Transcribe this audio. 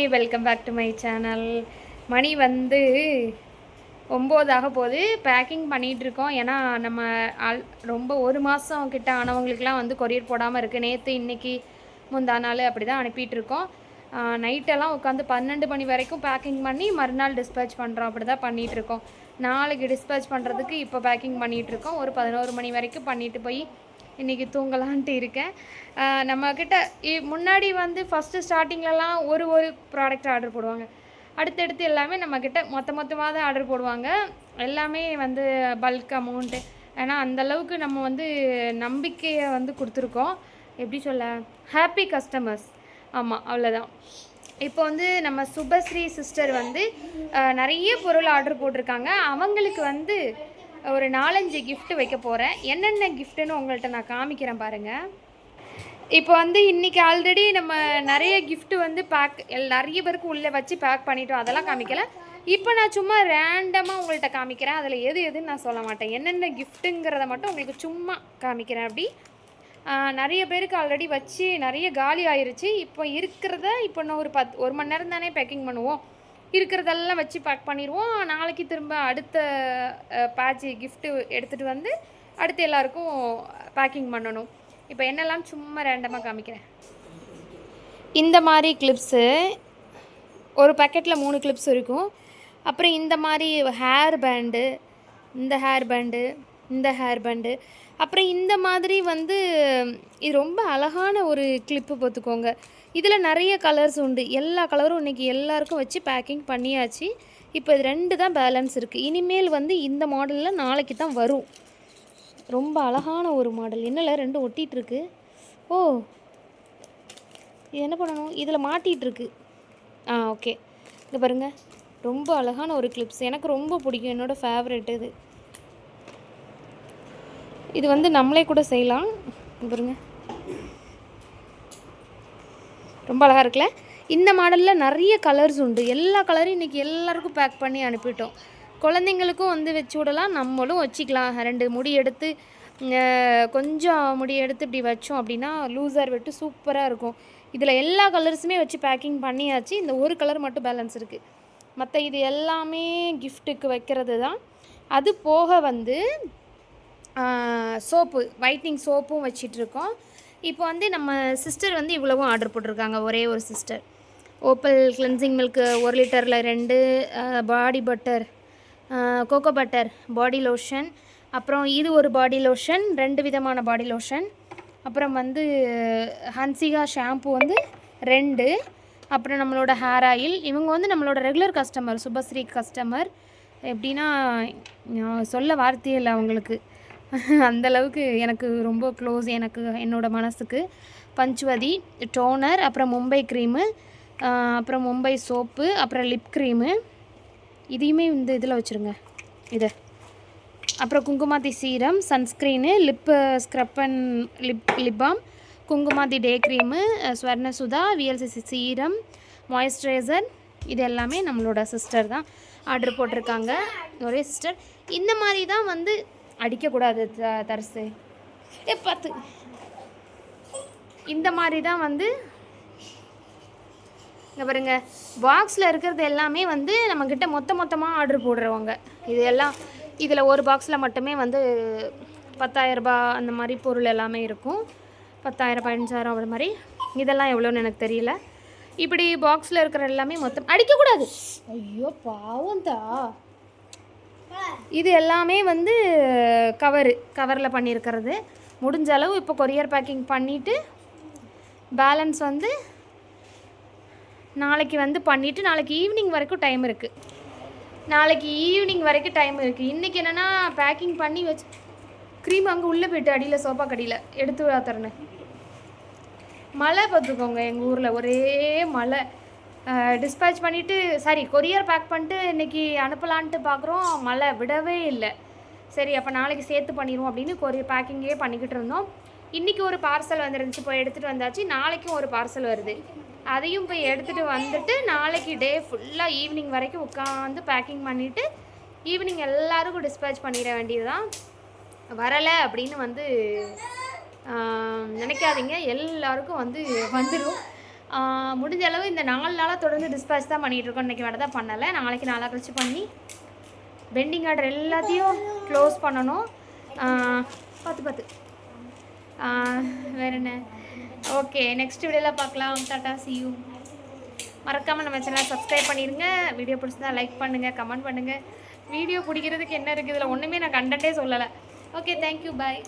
Hi welcome back to my channel. மணி வந்து ஒம்போதாக போகுது பேக்கிங் பண்ணிகிட்டு இருக்கோம் ஏன்னா நம்ம ஆல் ரொம்ப ஒரு மாதம் கிட்ட ஆனவங்களுக்குலாம் வந்து கொரியர் போடாமல் இருக்குது நேற்று இன்றைக்கி முந்தா நாள் அப்படி தான் அனுப்பிட்டுருக்கோம் நைட்டெல்லாம் உட்காந்து பன்னெண்டு மணி வரைக்கும் பேக்கிங் பண்ணி மறுநாள் டிஸ்பேச் பண்ணுறோம் அப்படி தான் பண்ணிகிட்டு இருக்கோம் நாளைக்கு டிஸ்பேச் பண்ணுறதுக்கு இப்போ பேக்கிங் பண்ணிகிட்ருக்கோம் ஒரு பதினோரு மணி வரைக்கும் பண்ணிட்டு போய் இன்றைக்கி தூங்கலான்ட்டு இருக்கேன். நம்மக்கிட்ட இ- முன்னாடி வந்து ஃபஸ்ட்டு ஸ்டார்டிங்லலாம் ஒரு ஒரு ப்ராடக்ட் ஆர்டர் போடுவாங்க. அடுத்தடுத்து எல்லாமே நம்மக்கிட்ட மொத்த மொத்தமாக தான் ஆர்டர் போடுவாங்க. எல்லாமே வந்து பல்க் அமௌண்ட்டு ஏன்னா அந்த அளவுக்கு நம்ம வந்து நம்பிக்கையை வந்து கொடுத்துருக்கோம். எப்படி சொல்ல? ஹாப்பி கஸ்டமர்ஸ் ஆமாம் அவ்வளோதான் இப்போ வந்து நம்ம சுபஸ்ரீ சிஸ்டர் வந்து நிறைய பொருள் ஆர்டர் போட்டிருக்காங்க. அவங்களுக்கு வந்து ஒரு நாலஞ்சு கிஃப்ட் வைக்க போகிறேன் என்னென்ன கிஃப்ட்டுன்னு உங்கள்கிட்ட நான் காமிக்கிறேன் பாருங்கள் இப்போ வந்து இன்றைக்கி ஆல்ரெடி நம்ம நிறைய கிஃப்ட் வந்து பேக் நிறைய பேருக்கு உள்ளே வச்சு பேக் பண்ணிட்டோம். அதெல்லாம் காமிக்கல. இப்போ நான் சும்மா ரேண்டமாக உங்கள்கிட்ட காமிக்கிறேன். அதில் எது எதுன்னு நான் சொல்ல மாட்டேன். என்னென்ன கிஃப்ட்டுங்கிறத மட்டும் உங்களுக்கு சும்மா காமிக்கிறேன் அப்படி. நிறைய பேருக்கு ஆல்ரெடி வச்சு நிறைய காலி ஆயிருச்சு. இப்போ இருக்கிறத இப்போ இன்னும் ஒரு பத் ஒரு மணி நேரம் தானே பேக்கிங் பண்ணுவோம். இருக்கிறதெல்லாம் வச்சு பேக் பண்ணிடுவோம் நாளைக்கு திரும்ப அடுத்த பேட்ச் கிஃப்ட்டு எடுத்துகிட்டு வந்து அடுத்து எல்லாருக்கும் பேக்கிங் பண்ணணும். இப்போ என்னெல்லாம் சும்மா ரேண்டமாக காமிக்கிறேன். இந்த மாதிரி கிளிப்ஸு ஒரு பேக்கெட்டில் மூணு கிளிப்ஸ் இருக்கும். அப்புறம் இந்த மாதிரி ஹேர் பேண்டு இந்த ஹேர் பேண்டு இந்த ஹேர் பேண்டு அப்புறம் இந்த மாதிரி வந்து இது ரொம்ப அழகான ஒரு கிளிப்பு பார்த்துக்கோங்க. இதில் நிறைய கலர்ஸ் உண்டு. எல்லா கலரும் இன்றைக்கி எல்லாருக்கும் வச்சு பேக்கிங் பண்ணியாச்சு. இப்போ இது ரெண்டு தான் பேலன்ஸ் இருக்குது இனிமேல் வந்து இந்த மாடலில் நாளைக்கு தான் வரும். ரொம்ப அழகான ஒரு மாடல் என்னல ரெண்டு ஒட்டிகிட்ருக்கு ஓ இது என்ன பண்ணணும்? இதில் மாட்டிகிட்ருக்கு ஆ ஓகே இங்கே பாருங்கள் ரொம்ப அழகான ஒரு கிளிப்ஸ் எனக்கு ரொம்ப பிடிக்கும். என்னோடய ஃபேவரெட் இது. இது வந்து நம்மளே கூட செய்யலாம். பாருங்க. ரொம்ப அழகாக இருக்குல்ல? இந்த மாடலில் நிறைய கலர்ஸ் உண்டு. எல்லா கலரும் இன்றைக்கி எல்லாருக்கும் பேக் பண்ணி அனுப்பிட்டோம். குழந்தைங்களுக்கும் வந்து வச்சு விடலாம். நம்மளும் வச்சுக்கலாம். ரெண்டு முடி எடுத்து கொஞ்சம் முடி எடுத்து இப்படி வச்சோம் அப்படின்னா லூசர் விட்டு சூப்பராக இருக்கும். இதில் எல்லா கலர்ஸுமே வச்சு பேக்கிங் பண்ணியாச்சு. இந்த ஒரு கலர் மட்டும் பேலன்ஸ் இருக்குது மற்ற இது எல்லாமே கிஃப்ட்டுக்கு வைக்கிறது தான் அது போக வந்து சோப்பு ஒயிட்னிங் சோப்பும் வச்சிட்ருக்கோம். இப்போ வந்து நம்ம சிஸ்டர் வந்து இவ்வளவும் ஆர்டர் போட்டிருக்காங்க ஒரே ஒரு சிஸ்டர் ஓப்பல் கிளென்சிங் மில்க்கு ஒரு லிட்டரில் ரெண்டு body butter cocoa butter body lotion அப்புறம் இது ஒரு பாடி லோஷன் ரெண்டு விதமான பாடி லோஷன் அப்புறம் வந்து ஹன்சிகா ஷாம்பு வந்து ரெண்டு. அப்புறம் நம்மளோட ஹேர் ஆயில் இவங்க வந்து நம்மளோட ரெகுலர் கஸ்டமர் சுபஸ்ரீ கஸ்டமர் எப்படின்னா சொல்ல வார்த்தையே இல்லை அவங்களுக்கு. அந்த அளவுக்கு எனக்கு ரொம்ப க்ளோஸ் எனக்கு என்னோடய மனசுக்கு. பஞ்சுவதி டோனர் அப்புறம் மும்பை க்ரீமு அப்புறம் மும்பை சோப்பு அப்புறம் லிப் க்ரீமு இதையுமே இந்த இதில் வச்சுருங்க. இதை. அப்புறம் Kumkumadi serum sunscreen lip scrub and lip lip balm Kumkumadi day cream Swarnasudha VLCC serum moisturiser இது எல்லாமே நம்மளோட சிஸ்டர் தான். ஆர்டர் போட்டிருக்காங்க. ஒரே சிஸ்டர் இந்த மாதிரி தான் வந்து அடிக்கக்கூடாது த தரசு. ஏ பார்த்து இந்த மாதிரி தான் வந்து இங்கே பாருங்க பாக்ஸில் இருக்கிறது எல்லாமே வந்து நம்மக்கிட்ட மொத்த மொத்தமாக ஆர்டர் போடுறவங்க. இது எல்லாம் இதில் ஒரு பாக்ஸில் மட்டுமே வந்து பத்தாயிரரூபா அந்த மாதிரி பொருள் எல்லாமே இருக்கும். பத்தாயிரம் பதினஞ்சாயிரம் அது மாதிரி. இதெல்லாம் எவ்வளோன்னு எனக்கு தெரியல. இப்படி பாக்ஸில் இருக்கிற எல்லாமே மொத்தம் அடிக்கக்கூடாது. ஐயோ பாவம் தான் இது எல்லாமே வந்து கவரு கவரில் பண்ணியிருக்கிறது முடிஞ்ச அளவு இப்போ கொரியர் பேக்கிங் பண்ணிவிட்டு பேலன்ஸ் வந்து நாளைக்கு வந்து பண்ணிவிட்டு நாளைக்கு ஈவினிங் வரைக்கும் டைம் இருக்குது நாளைக்கு ஈவினிங் வரைக்கும் டைம் இருக்குது இன்றைக்கி என்னென்னா பேக்கிங் பண்ணி வச்சு க்ரீம் அங்கே உள்ளே போயிட்டு அடியில் சோப்பா கடியில் எடுத்து தரேன் மழை பார்த்துக்கோங்க எங்கள் ஊரில். ஒரே மழை. டிஸ்பேச் பண்ணிவிட்டு சாரி கொரியர் பேக் பண்ணிட்டு இன்றைக்கி அனுப்பலான்ட்டு பார்க்குறோம் மழை விடவே இல்லை. சரி அப்போ நாளைக்கு சேர்த்து பண்ணிடுவோம் அப்படின்னு கொரியர் பேக்கிங்கே பண்ணிக்கிட்டு இருந்தோம். இன்றைக்கி ஒரு பார்சல் வந்துருந்துச்சு. போய் எடுத்துகிட்டு வந்தாச்சு. நாளைக்கும் ஒரு பார்சல் வருது. அதையும் போய் எடுத்துகிட்டு வந்துட்டு நாளைக்கு டே ஃபுல்லாக ஈவினிங் வரைக்கும் உட்காந்து பேக்கிங் பண்ணிவிட்டு ஈவினிங் எல்லாருக்கும் டிஸ்பேச் பண்ணிட வேண்டியதுதான். வரலை அப்படின்னு வந்து நினைக்காதீங்க. எல்லாருக்கும் வந்து வந்துடும் முடிஞ்ச அளவு இந்த நாலு நாளாக தொடர்ந்து டிஸ்பேச் தான் பண்ணிகிட்டு இருக்கோம். இன்றைக்கி வேறு தான் பண்ணலை. நாளைக்கு நாளாக கழிச்சு பண்ணி பெண்டிங் ஆர்டர் எல்லாத்தையும் க்ளோஸ் பண்ணணும். பார்த்து பத்து பத்து என்ன? ஓகே நெக்ஸ்ட் வீடியோவில் பார்க்கலாம். டாட்டா சியூ மறக்காமல் நம்ம சேனலை சப்ஸ்கிரைப் பண்ணிடுங்க வீடியோ பிடிச்சிருந்தா லைக் பண்ணுங்கள் கமெண்ட் பண்ணுங்கள் வீடியோ பிடிக்கிறதுக்கு என்ன இருக்குது? இதில் ஒன்றுமே நான் கண்டென்ட்டே சொல்லலை. Okay thank you bye